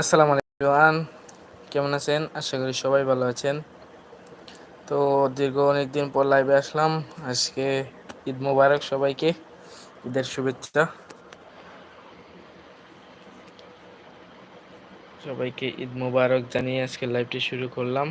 আসসালামু আলাইকুম কেমন আছেন? আশা করি সবাই ভালো আছেন। তো দীর্ঘ অনেক দিন পর লাইভে আসলাম। আজকে ঈদ মুবারক সবাইকে। ঈদের শুভেচ্ছা। সবাইকে ঈদ মুবারক জানিয়ে আজকে লাইভটি শুরু করলাম।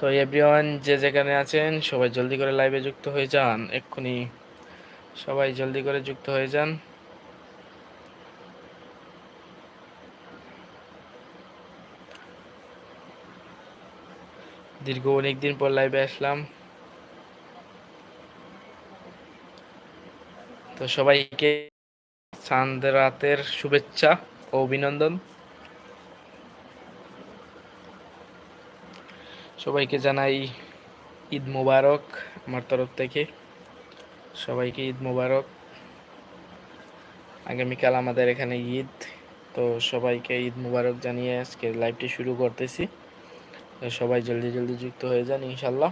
তো এভরিওয়ান যে যেখানে আছেন, সবাই জলদি করে লাইভে যুক্ত হয়ে যান। এক্ষুনি সবাই জলদি করে যুক্ত হয়ে যান। দীর্ঘ অনেক দিন পর লাইভে আসলাম। তো সবাইকে চাঁদ রাতের শুভেচ্ছা ও অভিনন্দন। সবাইকে জানাই ঈদ মোবারক আমার তরফ থেকে। সবাইকে ঈদ মোবারক। আগামীকাল আমাদের এখানে ঈদ, তো সবাইকে ঈদ মোবারক জানিয়ে আজকে লাইভটি শুরু করতেছি। সবাই জলদি জলদি যুক্ত হয়ে যান ইনশাল্লাহ।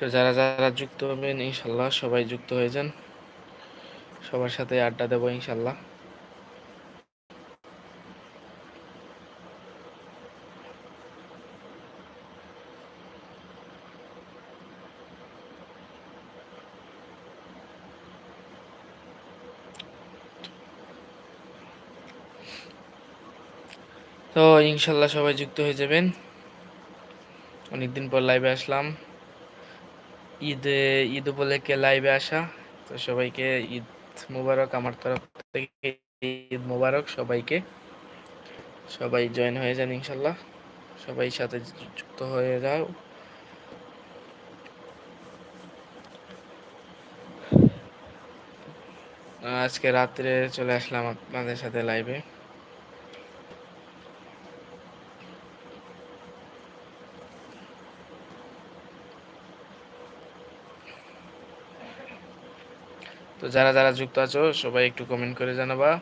তো যারা যারা যুক্ত হবেন, ইনশাল্লাহ সবাই যুক্ত হয়ে যান। সবার সাথে আড্ডা দেবো, ইনশাল্লাহ। তো ইনশাল্লাহ সবাই যুক্ত হয়ে যাবেন। অনেকদিন পর লাইভে আসলাম। ঈদ ঈদ উপলক্ষে লাইভে আসা। তো সবাইকে ঈদ মুবারক আমার তরফ থেকে। ঈদ মুবারক সবাইকে। সবাই জয়েন হয়ে যান ইনশাল্লাহ। সবাই সাথে যুক্ত হয়ে যাও। আজকে রাত্রে চলে আসলাম আপনাদের সাথে লাইভে তো যারা যারা যুক্ত আছো, সবাই একটু কমেন্ট করে জানাবা।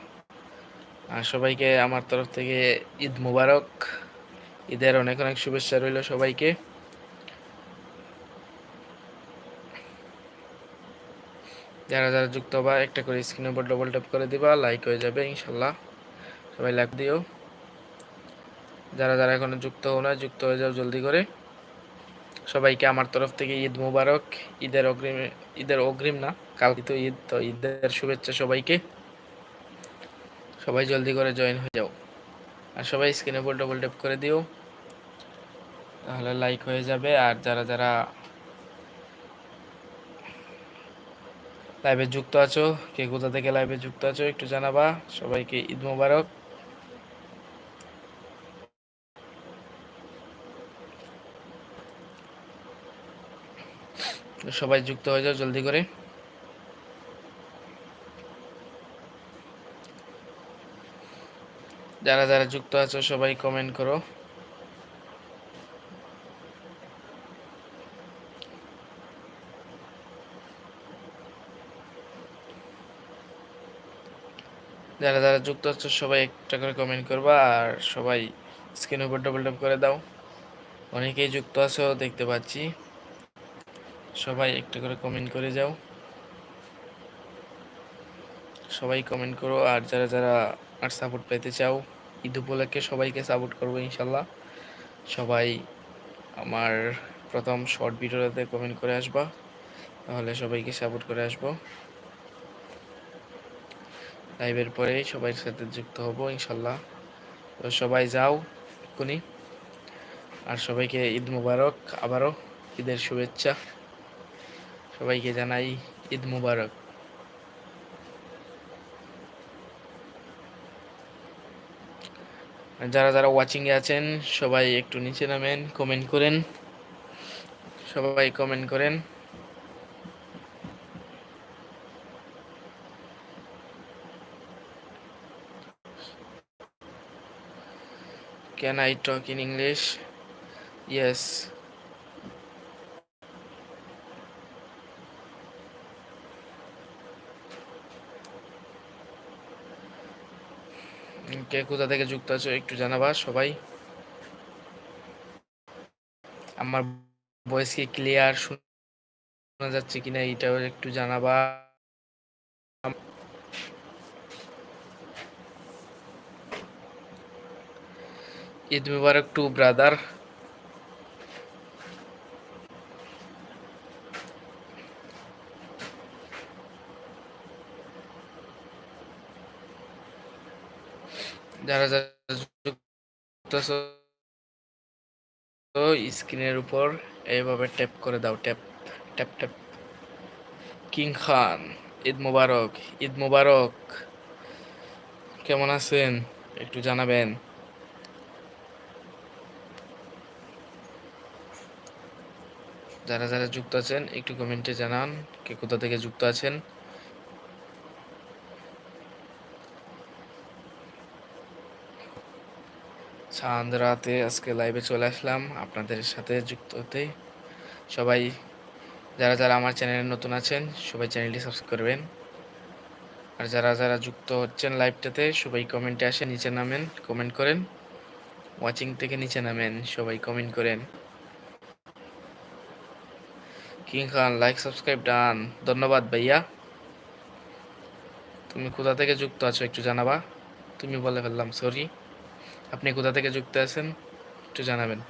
আর সবাইকে আমার তরফ থেকে ঈদ মুবারক। ঈদের অনেক অনেক শুভেচ্ছা রইল সবাইকে। যারা যারা যুক্ত হবা, একটা করে স্ক্রিনের উপর ডবল ট্যাপ করে দিবা লাইক হয়ে যাবে ইনশাল্লাহ। সবাই লাইক দিও। যারা যারা এখনও যুক্ত হো না, যুক্ত হয়ে যাও জলদি করে। সবাইকে আমার তরফ থেকে ঈদ মুবারক। ঈদের অগ্রিম ঈদের অগ্রিম না। কালকে তো ঈদ, তো ঈদের শুভেচ্ছা সবাইকে। সবাই জলদি করে জয়েন হয়ে যাও। আর সবাই স্ক্রিনে উপর ডবল ট্যাপ করে দিও। তাহলে লাইক হয়ে যাবে। আর যারা যারা লাইভে যুক্ত আছো, কে কোথা থেকে লাইভে যুক্ত আছো, একটু জানাবা। সবাইকে ঈদ মুবারক। সবাই যুক্ত হয়ে যাও জলদি করে। যারা যারা যুক্ত আছো, সবাই কমেন্ট করো। যারা যারা যুক্ত আছো, সবাই একটা করে কমেন্ট করবা, আর সবাই স্ক্রিন উপর ডবল ট্যাপ করে দাও। অনেকেই যুক্ত আছো, দেখতে পাচ্ছি। সবাই একটা করে কমেন্ট করে যাও। সবাই কমেন্ট করো, আর যারা যারা আর সাপোর্ট পেতে চাও, ঈদ উপলক্ষে সবাইকে সাপোর্ট করব ইনশাল্লাহ। সবাই আমার প্রথম শর্ট ভিডিওতে কমেন্ট করে আসবা, তাহলে সবাইকে সাপোর্ট করে আসব। লাইভের পরে সবাই সাথে যুক্ত হব ইনশাল্লাহ। তো সবাই যাও এক্ষুনি। আর সবাইকে ঈদ মুবারক, আবারও ঈদের শুভেচ্ছা। সবাইকে জানাই ঈদ মুবারক। যারা যারা ওয়াচিংয়ে আছেন, সবাই একটু নিচে নামেন কমেন্ট করেন। সবাই কমেন্ট করেন। Can I talk in English Yes. কে কোথা থেকে যুক্ত আছো একটু জানাবা সবাই। আমার ভয়েস কি ক্লিয়ার শোনা যাচ্ছে কিনা এটাও একটু জানাবা। ঈদ মুবারক টু ব্রাদার। যারা যারা যুক্ত আছো, স্ক্রিনের উপর এইভাবে ট্যাপ করে দাও tap tap tap king Khan, Eid মুবারক ঈদ মুবারক। কেমন আছেন? একটু জানাবেন। যারা যারা যুক্ত আছেন, একটু কমেন্টে জানান, কে কোথা থেকে যুক্ত আছেন। চাঁদ রাতে আজকে লাইভে চলে আসলাম আপনাদের সাথে যুক্ত হতে। সবাই, যারা যারা আমার চ্যানেলে নতুন আছেন, সবাই চ্যানেলটি সাবস্ক্রাইব করবেন। আর যারা যারা যুক্ত হচ্ছেন লাইভটাতে সবাই কমেন্টে আসে, নিচে নামেন কমেন্ট করেন। ওয়াচিং থেকে নিচে নামেন, সবাই কমেন্ট করেন। King Khan like subscribe done ধন্যবাদ ভাইয়া। তুমি কোথা থেকে যুক্ত আছো একটু জানাবা। তুমি বলে ফেললাম সরি আপনি কোথা থেকে যুক্ত আছেন একটু জানাবেন।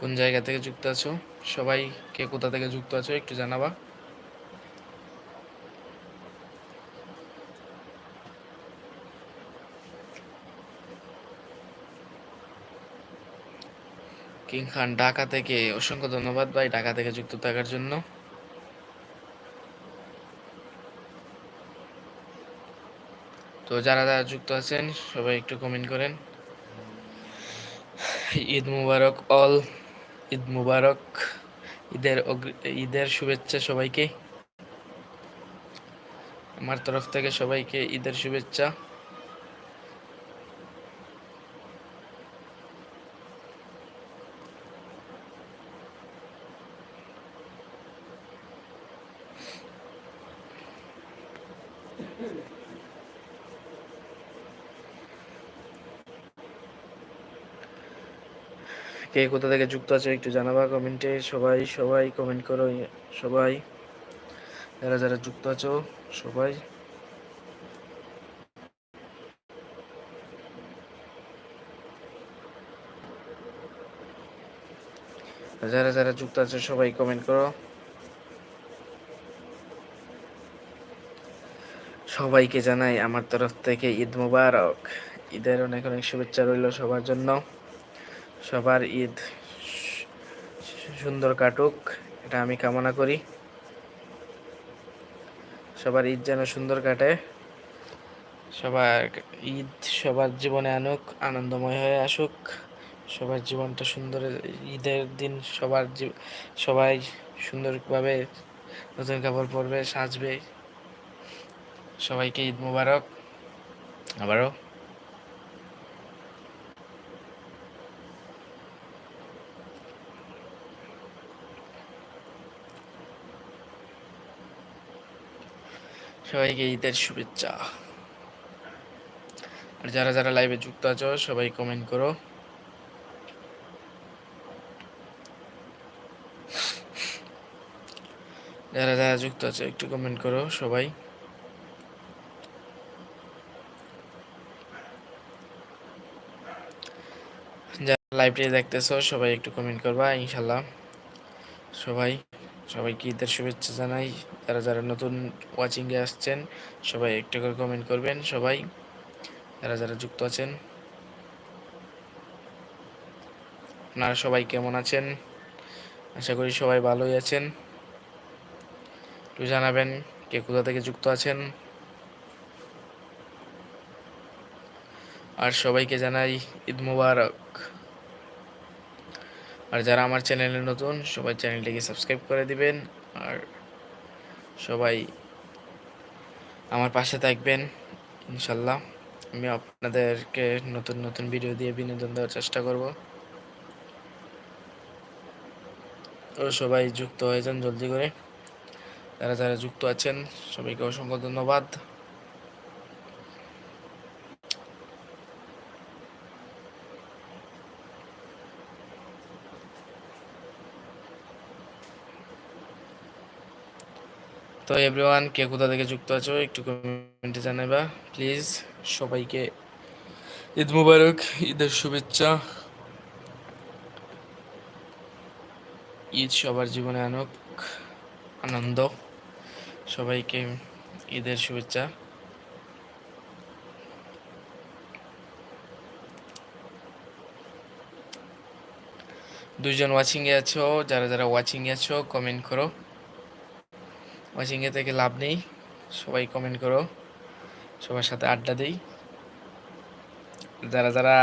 কোন জায়গা থেকে যুক্ত আছো? সবাই কে কোথা থেকে যুক্ত আছো একটু জানাবা। কিং খান, ঢাকা থেকে অসংখ্য ধন্যবাদ ভাই, ঢাকা থেকে যুক্ত থাকার জন্য। তো যারা যারা যুক্ত আছেন, সবাই একটু কমেন্ট করেন। ঈদ মুবারক অল ঈদ মুবারক। ঈদের ঈদের শুভেচ্ছা সবাইকে। আমার তরফ থেকে সবাইকে ঈদের শুভেচ্ছা। কে কোথা থেকে যুক্ত আছে একটু জানাবা কমেন্টে সবাই সবাই কমেন্ট করো। সবাই, যারা যারা যুক্ত আছো, সবাই। যারা যারা যুক্ত আছে, সবাই কমেন্ট করো। সবাইকে জানাই আমার তরফ থেকে ঈদ মুবারক। ঈদের অনেক অনেক শুভেচ্ছা রইল সবার জন্য। সবার ঈদ সুন্দর কাটুক, এটা আমি কামনা করি। সবার ঈদ যেন সুন্দর কাটে, সবার ঈদ সবার জীবনে আনুক, আনন্দময় হয়ে আসুক, সবার জীবনটা সুন্দর, ঈদের দিন সবার সবাই সুন্দরভাবে নতুন কাপড় পরবে, সাজবে। সবাইকে ঈদ মুবারক। আবারও। সবাইকে ঈদের শুভেচ্ছা। আর যারা যারা লাইভে যুক্ত আছো, সবাই কমেন্ট করো। যারা যারা যুক্ত আছো, একটু কমেন্ট করো সবাই। যারা লাইভটি দেখতেছো, সবাই একটু কমেন্ট করবা, ইনশাল্লাহ। সবাই। সবাইকে ঈদের শুভেচ্ছা জানাই। যারা যারা নতুন ওয়াচিংয়ে আসছেন, সবাই একটা করে কমেন্ট করবেন, সবাই। যারা যারা যুক্ত আছেন, আপনারা সবাই কেমন আছেন? আশা করি সবাই ভালোই আছেন। একটু জানাবেন কে কোথা থেকে যুক্ত আছেন। আর সবাইকে জানাই ঈদ মুবারক। আর যারা আমার চ্যানেলে নতুন, সবাই চ্যানেলটিকে সাবস্ক্রাইব করে দিবেন। আর সবাই আমার পাশে থাকবেন, ইনশাল্লাহ। আমি আপনাদেরকে নতুন নতুন ভিডিও দিয়ে বিনোদন দেওয়ার চেষ্টা করব। ও সবাই যুক্ত হয়ে যান জলদি করে। যারা যারা যুক্ত আছেন, সবাইকে অসংখ্য ধন্যবাদ। তো এভরিওয়ান কে কোথা থেকে যুক্ত আছো, একটু কমেন্টে জানাবা প্লিজ সবাইকে ঈদ মুবারক, ঈদের শুভেচ্ছা। ঈদ সবার জীবনে আনুক, আনন্দ। সবাইকে ঈদের শুভেচ্ছা। দুইজন ওয়াচিংয়ে আছো, যারা যারা ওয়াচিংয়ে আছো কমেন্ট করো। ওয়াচিংয়ে থেকে লাভ নেই। সবাই কমেন্ট করো, সবার সাথে আড্ডা দেই। যারা যারা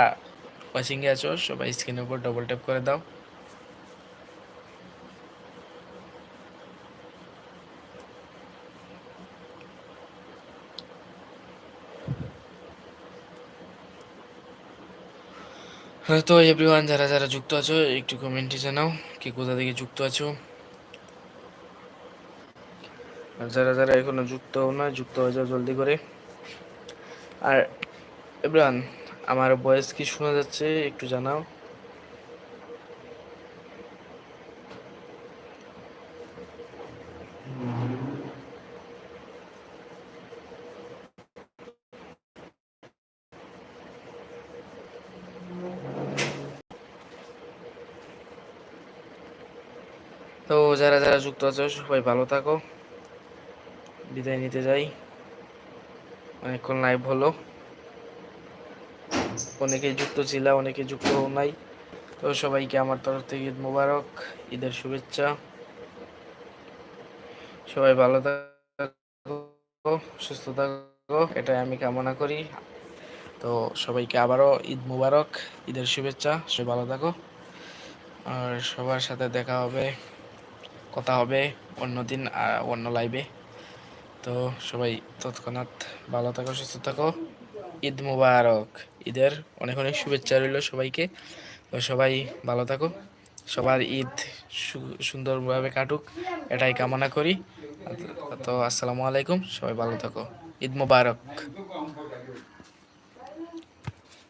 ওয়াচিংয়ে আছো, সবাই স্ক্রিনের উপর ডবল ট্যাপ করে দাও। হ্যাঁ তো এভরিওয়ান যারা যারা যুক্ত আছো, একটু কমেন্টে জানাও, কে কোথা থেকে যুক্ত আছো আর যারা যারা এখনও যুক্ত হও না, যুক্ত হয়ে যাও জলদি করে। আর এভরিওয়ান আমার ভয়েস কি শোনা যাচ্ছে একটু জানাও। তো যারা যারা যুক্ত আছো, সবাই ভালো থাকো। বিদায় নিতে যাই। অনেকক্ষণ লাইভ হলো। অনেকে যুক্ত ছিল, অনেকে যুক্ত নাই। তো সবাইকে আমার তরফ থেকে ঈদ মোবারক, ঈদের শুভেচ্ছা। সবাই ভালো থাকো, সুস্থ থাকো, এটাই আমি কামনা করি। তো সবাইকে আবারও ঈদ মুবারক, ঈদের শুভেচ্ছা, সবাই ভালো থাকো। আর সবার সাথে দেখা হবে, কথা হবে অন্য দিন অন্য লাইভে তো সবাই তৎক্ষণাৎ ভালো থাকো, সুস্থ থাকো। ঈদ মুবারক। ঈদের অনেক অনেক শুভেচ্ছা রইল সবাইকে। তো সবাই ভালো থাকো। সবার ঈদ সুন্দরভাবে কাটুক, এটাই কামনা করি। তো আসসালামু আলাইকুম, সবাই ভালো থাকো। ঈদ মুবারক।